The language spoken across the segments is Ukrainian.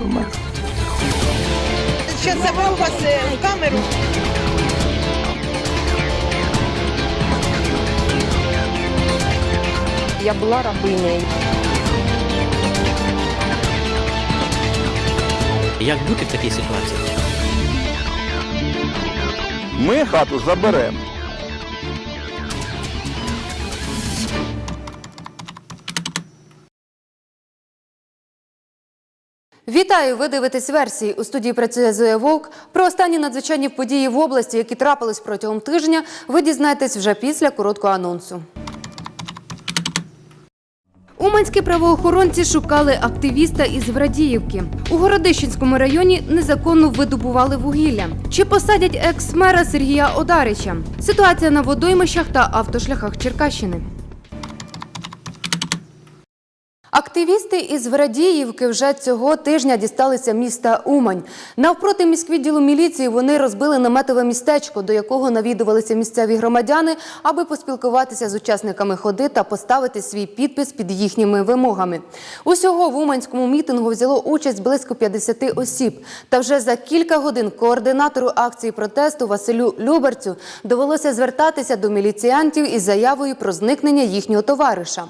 помер. Що забрав вас е, в камеру? Я була рабинею. Як бути в такій ситуації? Ми хату заберемо. Вітаю! Ви дивитесь версії. У студії працює Зоя Вовк. Про останні надзвичайні події в області, які трапились протягом тижня, ви дізнаєтесь вже після короткого анонсу. Уманські правоохоронці шукали активіста із Врадіївки. У Городищенському районі незаконно видобували вугілля. Чи посадять екс-мера Сергія Одарича? Ситуація на водоймищах та автошляхах Черкащини. Активісти із Врадіївки вже цього тижня дісталися міста Умань. Навпроти міськвідділу міліції вони розбили наметове містечко, до якого навідувалися місцеві громадяни, аби поспілкуватися з учасниками ходи та поставити свій підпис під їхніми вимогами. Усього в Уманському мітингу взяло участь близько 50 осіб. Та вже за кілька годин координатору акції протесту Василю Люберцю довелося звертатися до міліціянтів із заявою про зникнення їхнього товариша.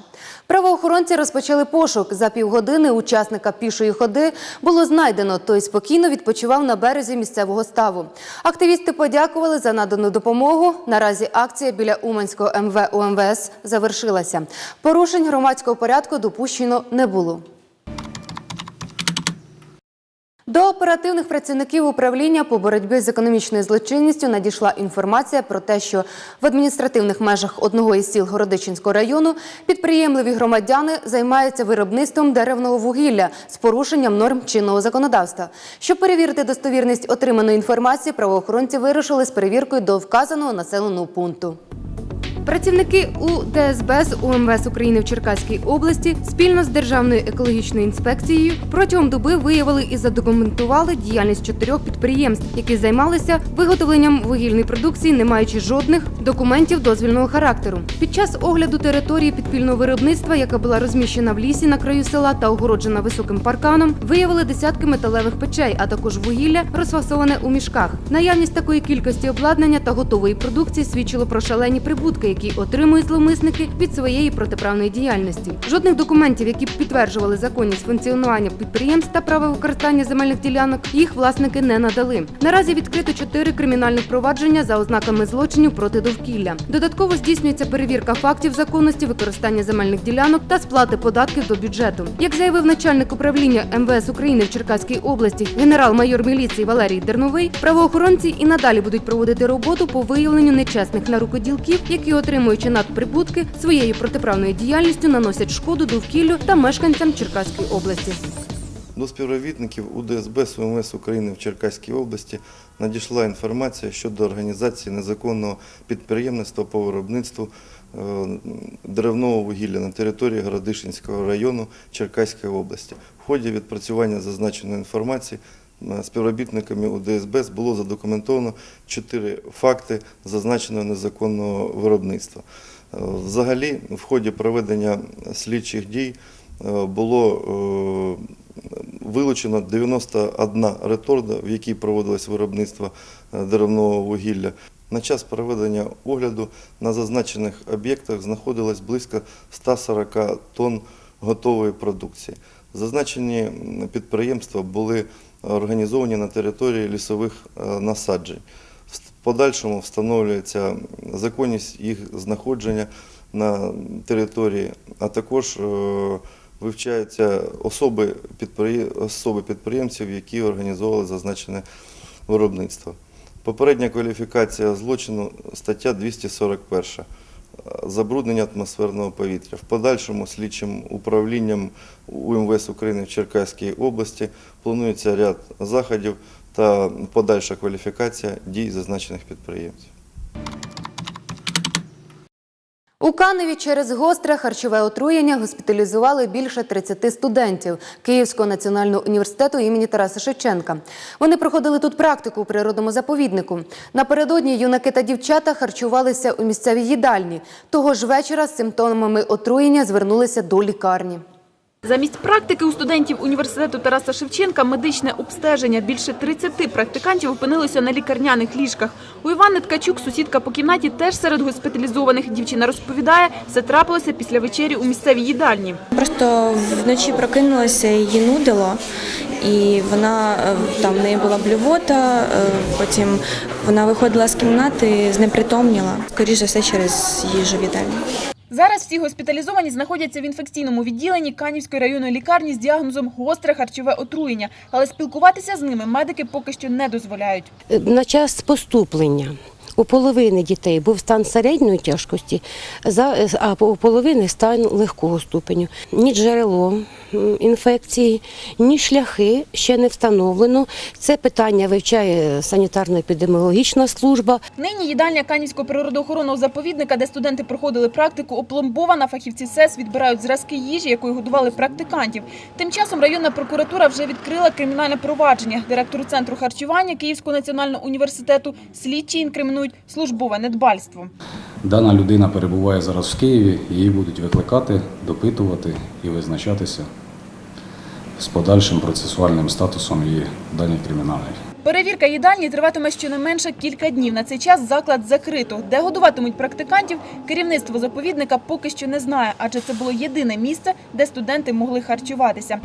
Правоохоронці розпочали пошук. За півгодини учасника пішої ходи було знайдено. Той спокійно відпочивав на березі місцевого ставу. Активісти подякували за надану допомогу. Наразі акція біля Уманського МВ УМВС завершилася. Порушень громадського порядку допущено не було. До оперативних працівників управління по боротьбі з економічною злочинністю надійшла інформація про те, що в адміністративних межах одного із сіл Городичинського району підприємливі громадяни займаються виробництвом деревного вугілля з порушенням норм чинного законодавства. Щоб перевірити достовірність отриманої інформації, правоохоронці вирушили з перевіркою до вказаного населеного пункту. Працівники УДСБ з УМВС України в Черкаській області спільно з Державною екологічною інспекцією протягом доби виявили і задокументували діяльність чотирьох підприємств, які займалися виготовленням вугільної продукції, не маючи жодних документів дозвільного характеру. Під час огляду території підпільного виробництва, яка була розміщена в лісі на краю села та огороджена високим парканом, виявили десятки металевих печей, а також вугілля, розфасоване у мішках. Наявність такої кількості обладнання та готової продукції свідчило про шалені прибутки, які отримують зловмисники від своєї протиправної діяльності. Жодних документів, які б підтверджували законність функціонування підприємств та право використання земельних ділянок, їх власники не надали. Наразі відкрито чотири кримінальних провадження за ознаками злочинів проти довкілля. Додатково здійснюється перевірка фактів законності використання земельних ділянок та сплати податків до бюджету. Як заявив начальник управління МВС України в Черкаській області, генерал-майор міліції Валерій Дерновий, правоохоронці і надалі будуть проводити роботу по виявленню нечесних нарукоділків, які отримуючи надприбутки своєю протиправною діяльністю наносять шкоду довкіллю та мешканцям Черкаської області. До співробітників УДСБ СУМС України в Черкаській області надійшла інформація щодо організації незаконного підприємництва по виробництву е, деревного вугілля на території Городишинського району Черкаської області. В ході відпрацювання зазначеної інформації співробітниками УДСБ було задокументовано чотири факти зазначеного незаконного виробництва. Е, Взагалі, в ході проведення слідчих дій е, було е, вилучено 91 реторда, в якій проводилось виробництво е, деревного вугілля. На час проведення огляду на зазначених об'єктах знаходилось близько 140 тонн готової продукції. Зазначені підприємства були організовані на території лісових е, насаджень. В подальшому встановлюється законність їх знаходження на території, а також е, вивчаються особи підприємців, які організовували зазначене виробництво. Попередня кваліфікація злочину стаття 241 забруднення атмосферного повітря. В подальшому слідчим управлінням УМВС України в Черкаській області планується ряд заходів та подальша кваліфікація дій зазначених підприємців. У Каневі через гостре харчове отруєння госпіталізували більше 30 студентів Київського національного університету імені Тараса Шевченка. Вони проходили тут практику у природному заповіднику. Напередодні юнаки та дівчата харчувалися у місцевій їдальні. Того ж вечора з симптомами отруєння звернулися до лікарні. Замість практики у студентів університету Тараса Шевченка медичне обстеження. Більше 30 практикантів опинилося на лікарняних ліжках. У Івани Ткачук, сусідка по кімнаті, теж серед госпіталізованих. Дівчина розповідає, все трапилося після вечері у місцевій їдальні. Просто вночі прокинулася, її нудило, і вона е, там в неї була блювота. е, Потім вона виходила з кімнати, знепритомніла. Скоріше все через їжу в їдальні. Зараз всі госпіталізовані знаходяться в інфекційному відділенні Канівської районної лікарні з діагнозом гостре харчове отруєння. Але спілкуватися з ними медики поки що не дозволяють. на час поступлення. У половини дітей був стан середньої тяжкості, за- а у половини стан легкого ступеню. Ні джерело інфекції, ні шляхи ще не встановлено. Це питання вивчає санітарно-епідеміологічна служба. Нині їдальня Канівського природоохоронного заповідника, де студенти проходили практику, опломбована. Фахівці СЕС відбирають зразки їжі, якою годували практикантів. Тим часом районна прокуратура вже відкрила кримінальне провадження. Директору центру харчування Київського національного університету слідчі інкримінують службове недбальство. Дана людина перебуває зараз в Києві, її будуть викликати, допитувати і визначатися з подальшим процесуальним статусом її в даній кримінальній. Перевірка їдальні триватиме щонайменше кілька днів. На цей час заклад закрито. Де годуватимуть практикантів, керівництво заповідника поки що не знає, адже це було єдине місце, де студенти могли харчуватися.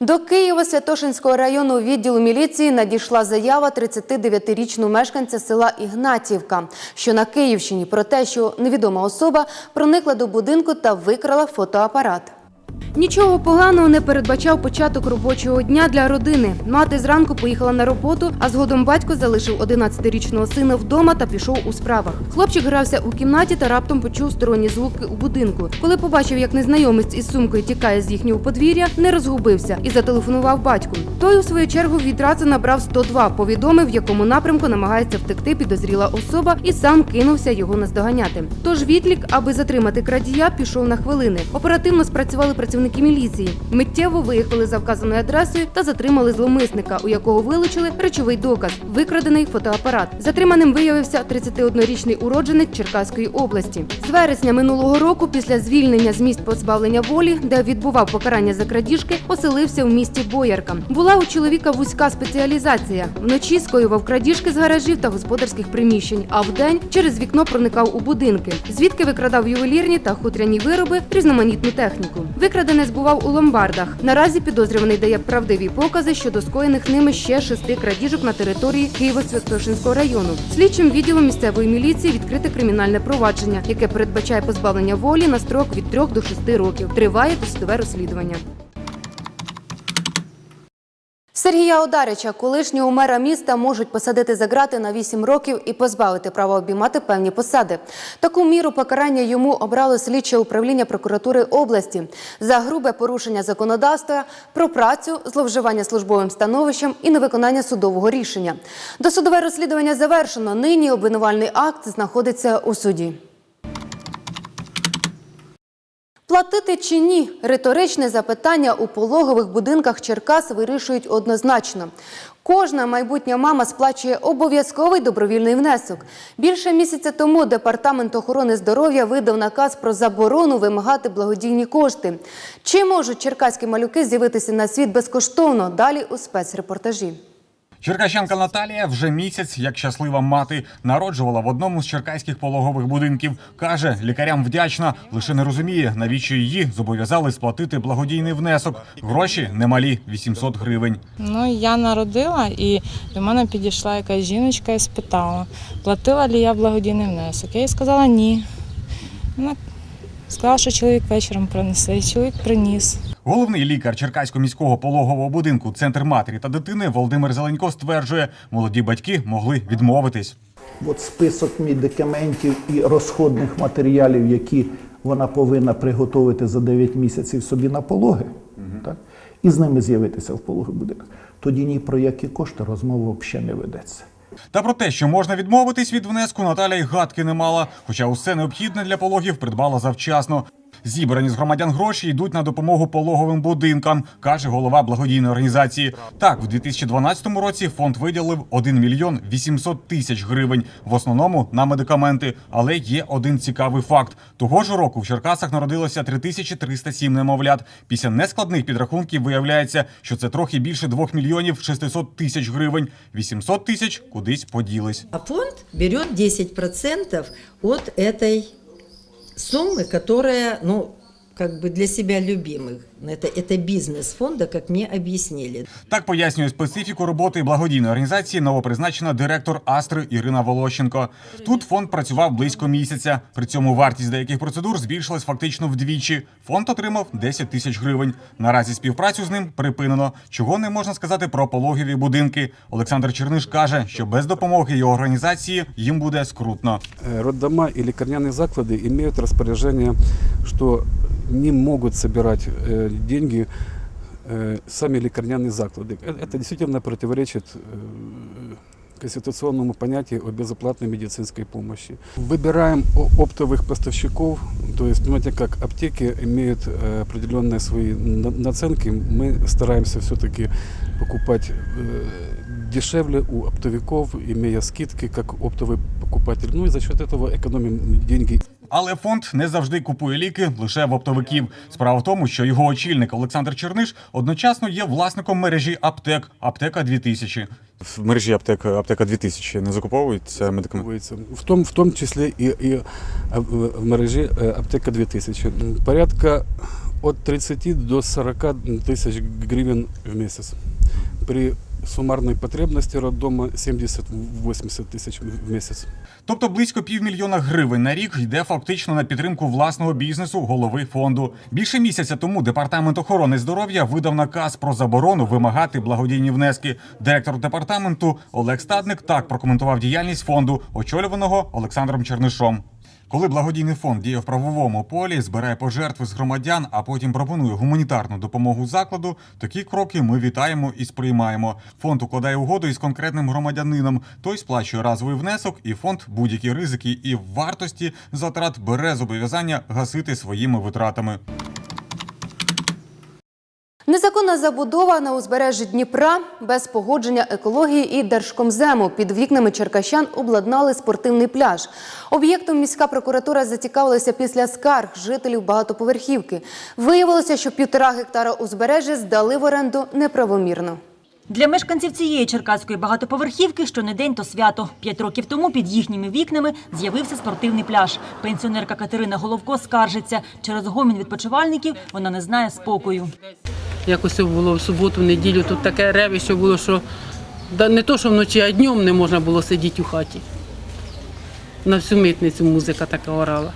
До Києво-Святошинського районного відділу міліції надійшла заява 39-річного мешканця села Ігнатівка, що на Київщині, про те, що невідома особа проникла до будинку та викрала фотоапарат. Нічого поганого не передбачав початок робочого дня для родини. Мати зранку поїхала на роботу, а згодом батько залишив 11-річного сина вдома та пішов у справах. Хлопчик грався у кімнаті та раптом почув сторонні звуки у будинку. Коли побачив, як незнайомець із сумкою тікає з їхнього подвір'я, не розгубився і зателефонував батьку. Той, у свою чергу, відразу набрав 102, повідомив, в якому напрямку намагається втекти підозріла особа, і сам кинувся його наздоганяти. Тож відлік, аби затримати крадія, пішов на хвилини. Оперативно спрацювали працівники міліції. Миттєво виїхали за вказаною адресою та затримали зловмисника, у якого вилучили речовий доказ викрадений фотоапарат. Затриманим виявився 31-річний уродженець Черкаської області. З вересня минулого року, після звільнення з місць позбавлення волі, де відбував покарання за крадіжки, поселився в місті Боярка. Була у чоловіка вузька спеціалізація. Вночі скоював крадіжки з гаражів та господарських приміщень, а вдень через вікно проникав у будинки, звідки викрадав ювелірні та хутряні вироби, різноманітну техніку. Викрадене збував у ломбардах. Наразі підозрюваний дає правдиві покази щодо скоєних ними ще шести крадіжок на території Києво-Святошинського району. Слідчим відділом місцевої міліції відкрите кримінальне провадження, яке передбачає позбавлення волі на строк від 3 до 6 років. Триває досудове розслідування. Сергія Одарича, колишнього мера міста, можуть посадити за грати на 8 років і позбавити права обіймати певні посади. Таку міру покарання йому обрало слідче управління прокуратури області за грубе порушення законодавства про працю, зловживання службовим становищем і невиконання судового рішення. Досудове розслідування завершено. Нині обвинувальний акт знаходиться у суді. Платити чи ні? Риторичне запитання у пологових будинках Черкас вирішують однозначно. Кожна майбутня мама сплачує обов'язковий добровільний внесок. Більше місяця тому департамент охорони здоров'я видав наказ про заборону вимагати благодійні кошти. Чи можуть черкаські малюки з'явитися на світ безкоштовно? Далі у спецрепортажі. Черкащанка Наталія вже місяць, як щаслива мати, народжувала в одному з черкаських пологових будинків. Каже, лікарям вдячна, лише не розуміє, навіщо її зобов'язали сплатити благодійний внесок. Гроші немалі 800 гривень. Ну, я народила, і до мене підійшла якась жіночка і спитала, платила ли я благодійний внесок. Я їй сказала ні. Вона сказала, що чоловік вечором принесе, і чоловік приніс. Головний лікар Черкаського міського пологового будинку Центр матері та дитини Володимир Зеленько стверджує, молоді батьки могли відмовитись. От список медикаментів і розходних матеріалів, які вона повинна приготувати за 9 місяців собі на пологи, так? і з ними з'явитися в пологовий будинок. Тоді ні про які кошти розмова взагалі не ведеться. Та про те, що можна відмовитись від внеску, Наталя й гадки не мала, хоча усе необхідне для пологів придбала завчасно. Зібрані з громадян гроші йдуть на допомогу пологовим будинкам, каже голова благодійної організації. Так, в 2012 році фонд виділив 1 мільйон 800 тисяч гривень, в основному на медикаменти. Але є один цікавий факт: того ж року в Черкасах народилося 3307 немовлят. Після нескладних підрахунків виявляється, що це трохи більше 2 мільйонів 600 тисяч гривень. 800 тисяч кудись поділись. А фонд берет 10% от этой суммы, которая, ну, как бы для себя любимых. Это, это бизнес фонда, как мне объяснили. Так пояснює специфіку роботи благодійної організації новопризначена директор Астри Ірина Волощенко. Тут фонд працював близько місяця. При цьому вартість деяких процедур збільшилась фактично вдвічі. Фонд отримав 10 тисяч гривень. Наразі співпрацю з ним припинено. Чого не можна сказати про пологові будинки. Олександр Черниш каже, що без допомоги його організації їм буде скрутно. Э, Роддома и лекарняные заклады имеют распоряжение, что не могут собирать э, деньги э, сами лекарняные заклады. Э- Это действительно противоречит э, конституционному понятию о безоплатной медицинской помощи. Выбираем о- оптовых поставщиков, то есть, понимаете, как аптеки имеют э, определенные свои на- наценки, мы стараемся все-таки покупать э, дешевле у оптовиков, имея скидки как оптовый покупатель. Ну и за счет этого экономим деньги Але фонд не завжди купує ліки лише в оптовиків. Справа в тому, що його очільник Олександр Черниш одночасно є власником мережі аптек Аптека 2000 В мережі аптека, аптека 2000 не закуповуються медикаменти? В тому, в тому числі і, і е, в мережі е, аптека 2000. М, Порядка від 30 до 40 тисяч гривень в місяць. При сумарній потребності роддома 70-80 тисяч в місяць. Тобто близько півмільйона гривень на рік йде фактично на підтримку власного бізнесу голови фонду. Більше місяця тому департамент охорони здоров'я видав наказ про заборону вимагати благодійні внески. Директор департаменту Олег Стадник так прокоментував діяльність фонду, очолюваного Олександром Чернишом. Коли благодійний фонд діє в правовому полі, збирає пожертви з громадян, а потім пропонує гуманітарну допомогу закладу, такі кроки ми вітаємо і сприймаємо. Фонд укладає угоду із конкретним громадянином. Той сплачує разовий внесок, і фонд будь-які ризики і вартості затрат бере зобов'язання гасити своїми витратами. Незаконна забудова на узбережжі Дніпра без погодження екології і Держкомзему під вікнами черкащан обладнали спортивний пляж. Об'єктом міська прокуратура зацікавилася після скарг жителів багатоповерхівки. Виявилося, що півтора гектара узбережжя здали в оренду неправомірно. Для мешканців цієї черкаської багатоповерхівки щонедень то свято. П'ять років тому під їхніми вікнами з'явився спортивний пляж. Пенсіонерка Катерина Головко скаржиться. Через гомін відпочивальників вона не знає спокою. Якось було в суботу, в неділю тут таке ревище було, що не то, що вночі, а днем не можна було сидіти у хаті. На всю митницю музика така орала.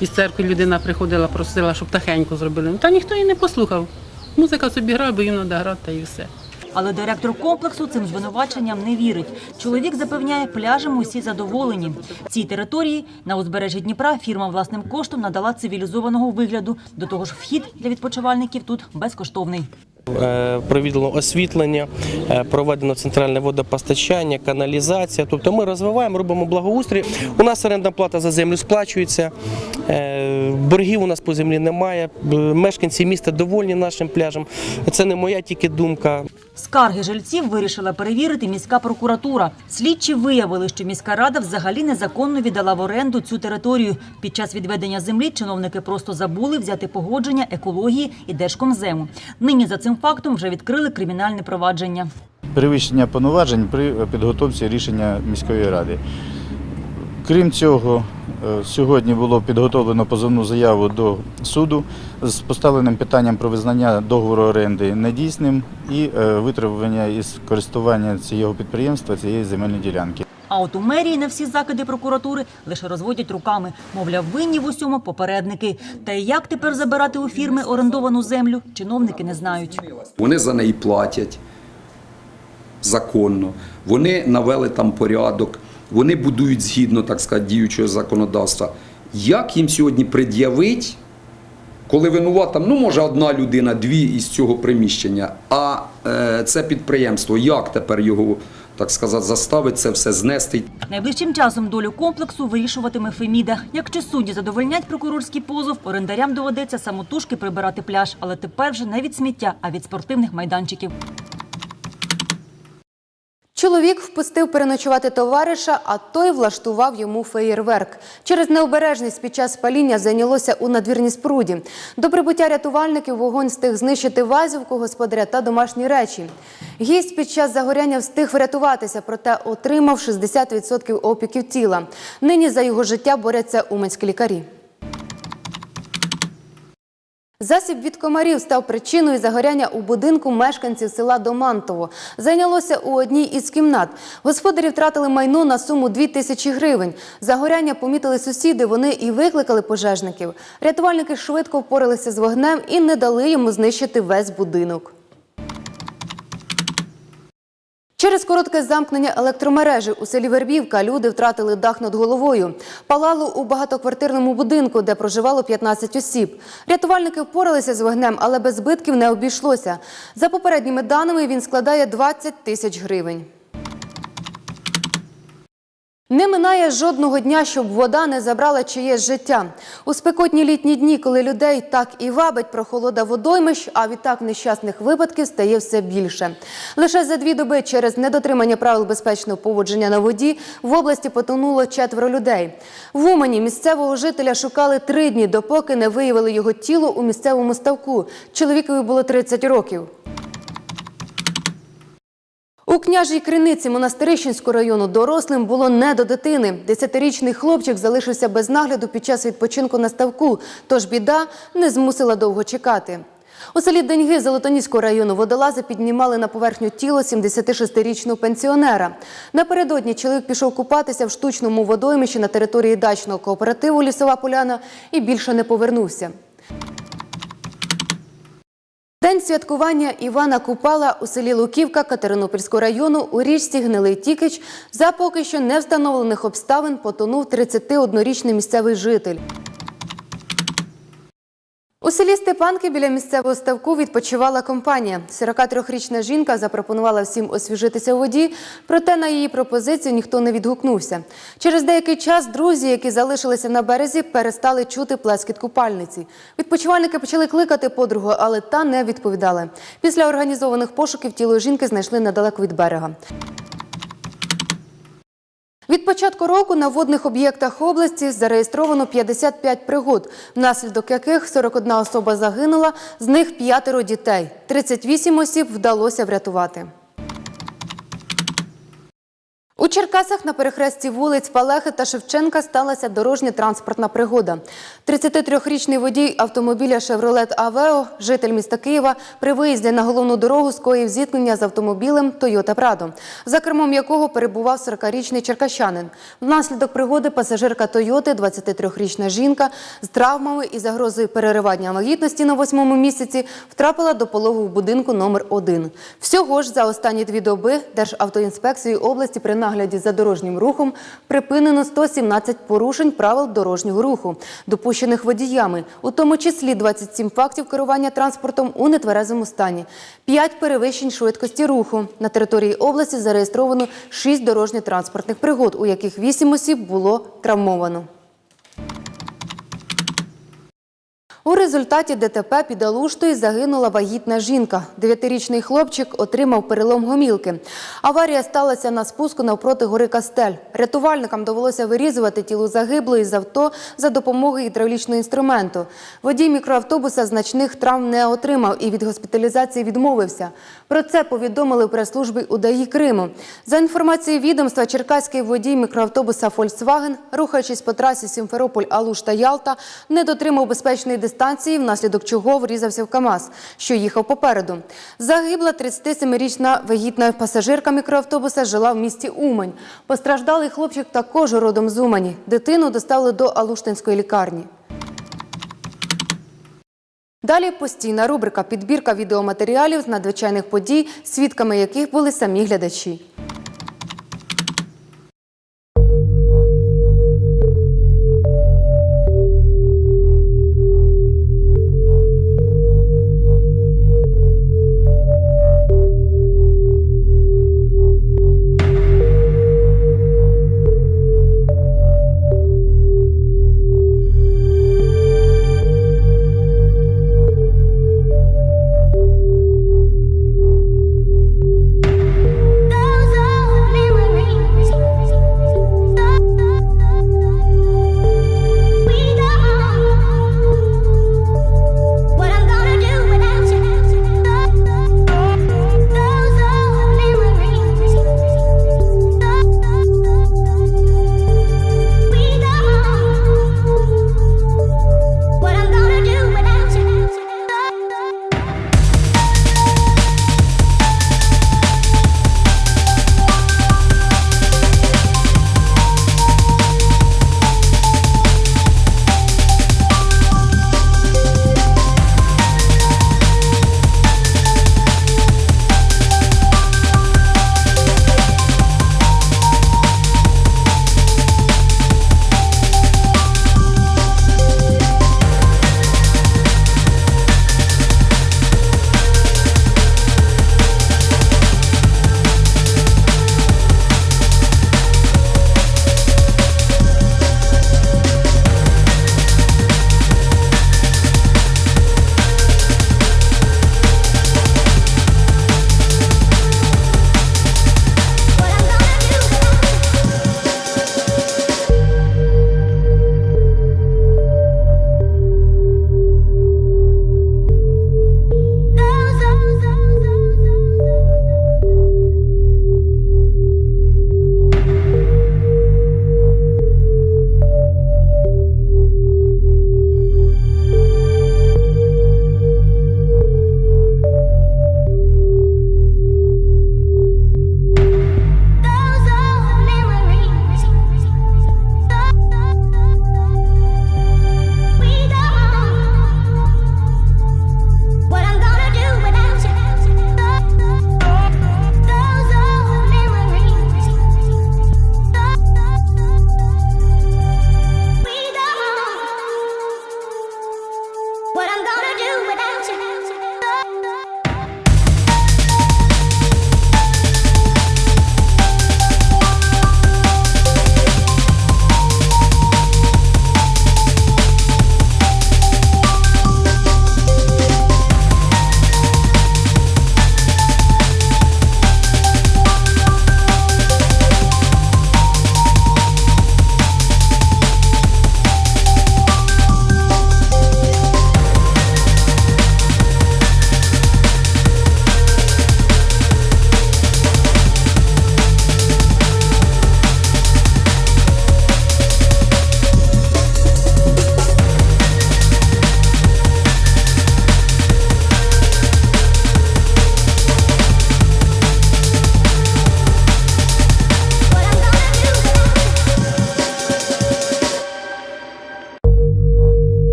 Із церкви людина приходила, просила, щоб тихенько зробили. Та ніхто її не послухав. Музика собі грає, бо їм треба грати та і все. Але директор комплексу цим звинуваченням не вірить. Чоловік запевняє, пляжем усі задоволені. Цій території на узбережжі Дніпра фірма власним коштом надала цивілізованого вигляду. До того ж, вхід для відпочивальників тут безкоштовний. Е, Проведено освітлення, е, проведено центральне водопостачання, каналізація. Тобто ми розвиваємо, робимо благоустрій. У нас орендна плата за землю сплачується, е, боргів у нас по землі немає. Мешканці міста довольні нашим пляжем. Це не моя тільки думка. Скарги жильців вирішила перевірити міська прокуратура. Слідчі виявили, що міська рада взагалі незаконно віддала в оренду цю територію. Під час відведення землі чиновники просто забули взяти погодження екології і Держкомзему. Нині за цим фактом вже відкрили кримінальне провадження. перевищення повноважень при підготовці рішення міської ради. Крім цього, е, сьогодні було підготовлено позовну заяву до суду з поставленим питанням про визнання договору оренди недійсним і е, витребування із користування цього підприємства цієї земельної ділянки. А от у мерії на всі закиди прокуратури лише розводять руками. Мовляв, винні в усьому попередники. Та як тепер забирати у фірми орендовану землю, чиновники не знають. Вони за неї платять законно, вони навели там порядок, вони будують згідно, так сказати, діючого законодавства. Як їм сьогодні пред'явить Коли винувата, ну може одна людина, дві із цього приміщення, а е, це підприємство, як тепер його, так сказати, заставить це все знести? Найближчим часом долю комплексу вирішуватиме Феміда. Якщо судді задовольнять прокурорський позов, орендарям доведеться самотужки прибирати пляж, але тепер вже не від сміття, а від спортивних майданчиків. Чоловік впустив переночувати товариша, а той влаштував йому феєрверк. Через необережність під час паління зайнялося у надвірній споруді. До прибуття рятувальників вогонь встиг знищити вазівку господаря та домашні речі. Гість під час загоряння встиг врятуватися, проте отримав 60% опіків тіла. Нині за його життя борються уманські лікарі. Засіб від комарів став причиною загоряння у будинку мешканців села Домантово. Зайнялося у одній із кімнат. Господарі втратили майно на суму 2 тисячі гривень. Загоряння помітили сусіди, вони і викликали пожежників. Рятувальники швидко впоралися з вогнем і не дали йому знищити весь будинок. Через коротке замкнення електромережі у селі Вербівка люди втратили дах над головою. Палало у багатоквартирному будинку, де проживало 15 осіб. Рятувальники впоралися з вогнем, але без збитків не обійшлося. За попередніми даними він складає 20 тисяч гривень. Не минає жодного дня, щоб вода не забрала чиєсь життя. У спекотні літні дні, коли людей так і вабить прохолода водоймищ, а відтак нещасних випадків стає все більше. Лише за дві доби через недотримання правил безпечного поводження на воді в області потонуло четверо людей. В Умані місцевого жителя шукали три дні, допоки не виявили його тіло у місцевому ставку. Чоловікові було 30 років. У княжій криниці Монастирищенського району дорослим було не до дитини. Десятирічний хлопчик залишився без нагляду під час відпочинку на ставку, тож біда не змусила довго чекати. У селі Деньги Золотоніського району водолази піднімали на поверхню тіло 76-річного пенсіонера. Напередодні чоловік пішов купатися в штучному водоймищі на території дачного кооперативу Лісова Поляна і більше не повернувся. День святкування Івана Купала у селі Луківка Катеринопільського району у річці Гнилий Тікич за поки що не встановлених обставин потонув 31-річний місцевий житель. У селі Степанки біля місцевого ставку відпочивала компанія. 43-річна жінка запропонувала всім освіжитися у воді, проте на її пропозицію ніхто не відгукнувся. Через деякий час друзі, які залишилися на березі, перестали чути плескіт купальниці. Відпочивальники почали кликати подругу, але та не відповідала. Після організованих пошуків тіло жінки знайшли недалеко від берега. Від початку року на водних об'єктах області зареєстровано 55 пригод, внаслідок яких 41 особа загинула, з них п'ятеро дітей. 38 осіб вдалося врятувати. У Черкасах на перехресті вулиць Палехи та Шевченка сталася дорожньо-транспортна пригода. 33-річний водій автомобіля «Шевролет Авео», житель міста Києва, при виїзді на головну дорогу скоїв зіткнення з автомобілем «Тойота Прадо», за кермом якого перебував 40-річний черкащанин. Внаслідок пригоди пасажирка «Тойоти», 23-річна жінка, з травмами і загрозою переривання вагітності на восьмому місяці втрапила до пологового будинку номер 1 Всього ж за останні дві доби Державтоінспекцією області при нагляді за дорожнім рухом припинено 117 порушень правил дорожнього руху, допущених водіями, у тому числі 27 фактів керування транспортом у нетверезому стані, 5 перевищень швидкості руху. На території області зареєстровано 6 дорожньо-транспортних пригод, у яких 8 осіб було травмовано. У результаті ДТП під Алуштою загинула вагітна жінка. Дев'ятирічний хлопчик отримав перелом гомілки. Аварія сталася на спуску навпроти гори Кастель. Рятувальникам довелося вирізувати тіло загиблої з авто за допомогою гідравлічного інструменту. Водій мікроавтобуса значних травм не отримав і від госпіталізації відмовився. Про це повідомили в прес-службі УДАІ Криму. За інформацією відомства, черкаський водій мікроавтобуса «Фольксваген», рухаючись по трасі Сімферополь-Алушта-Ялта, не дотримав безпечної дистанції, внаслідок чого врізався в КАМАЗ, що їхав попереду. Загибла 37-річна вагітна пасажирка мікроавтобуса жила в місті Умань. Постраждалий хлопчик також родом з Умані. Дитину доставили до Алуштинської лікарні. Далі постійна рубрика «Підбірка відеоматеріалів з надзвичайних подій», свідками яких були самі глядачі.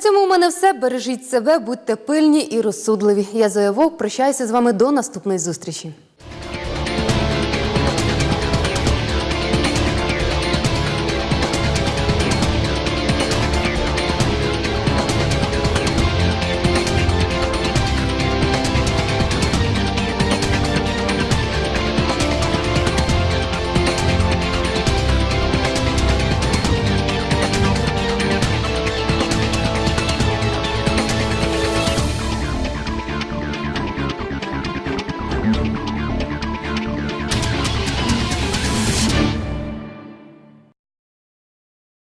Цьому у мене все. Бережіть себе, будьте пильні і розсудливі. Я Зоя Вовк, прощаюся з вами до наступної зустрічі.